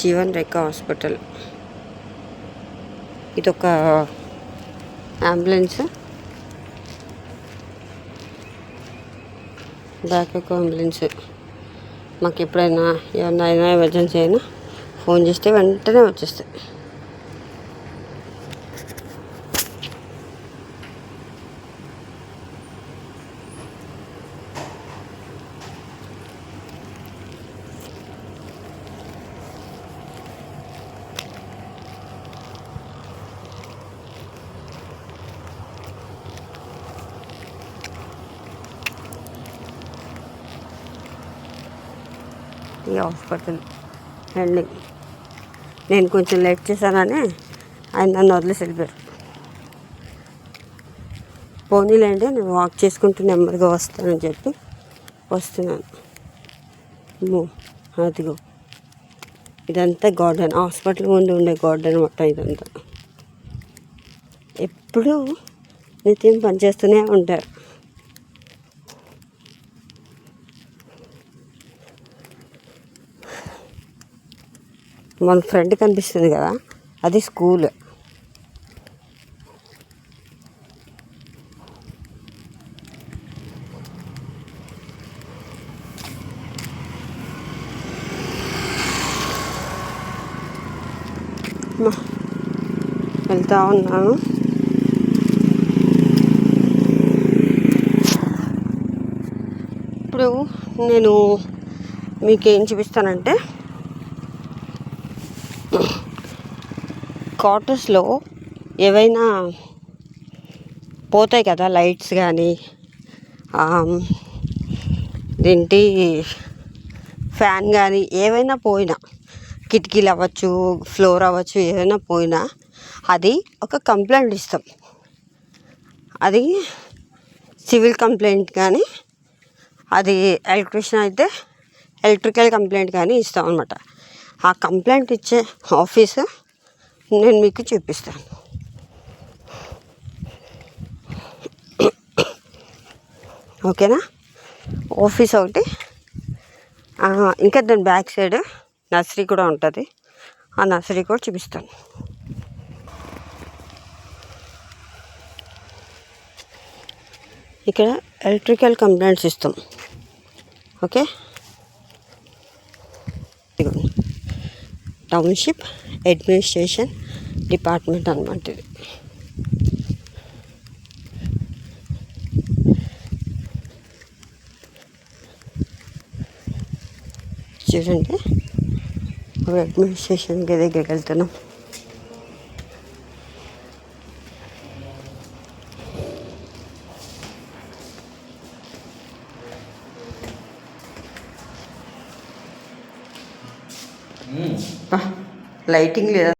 Jeevan Rekha hospital. ఇదొక ambulance. Back ఒక ambulance. మాకు ఎప్పుడైనా ఏమన్నా అయినా ఎమర్జెన్సీ అయినా ఫోన్ చేస్తే వెంటనే వచ్చేస్తాయి. ఈ హాస్పిటల్ ఎండింగ్ నేను కొంచెం లేట్ చేశానని ఆయన నన్ను వదిలేసి వెళ్ళిపోయారు. పోనీలేండి నేను వాక్ చేసుకుంటూ నెమ్మదిగా వస్తానని చెప్పి వస్తున్నాను. అదిగో. ఇదంతా గార్డెన్ హాస్పిటల్ ముందు ఉండే గార్డెన్ మొత్తం ఇదంతా. ఎప్పుడూ నిత్యం పనిచేస్తూనే ఉంటారు. మన ఫ్రెండ్ కనిపిస్తుంది కదా అది స్కూల్. వెళ్తా ఉన్నాను. ఇప్పుడు నేను మీకు ఏం చూపిస్తానంటే క్వార్టర్స్లో ఏవైనా పోతాయి కదా లైట్స్ కానీ ఏంటి ఫ్యాన్ కానీ ఏవైనా పోయినా కిటికీలు అవ్వచ్చు ఫ్లోర్ అవ్వచ్చు ఏదైనా పోయినా అది ఒక కంప్లైంట్ ఇస్తాం. అది సివిల్ కంప్లైంట్ కానీ అది ఎలక్ట్రిషియన్ అయితే ఎలక్ట్రికల్ కంప్లైంట్ కానీ ఇస్తాం అనమాట ఆ కంప్లైంట్ ఇచ్చే ఆఫీసు నేను మీకు చూపిస్తాను. ఓకేనా? ఆఫీస్ ఒకటి. ఇంకా దాని బ్యాక్ సైడ్ నర్సరీ కూడా ఉంటుంది. ఆ నర్సరీ కూడా చూపిస్తాను. ఇక్కడ ఎలక్ట్రికల్ కంప్లైంట్స్ ఇస్తాం. ఓకే? ఇదిగోండి టౌన్షిప్ అడ్మినిస్ట్రేషన్ డిపార్ట్మెంట్ అనమాట ఇది చూడండి ఇప్పుడు అడ్మినిస్ట్రేషన్కి దగ్గరికి వెళ్తున్నాం లైటింగ్ లేదా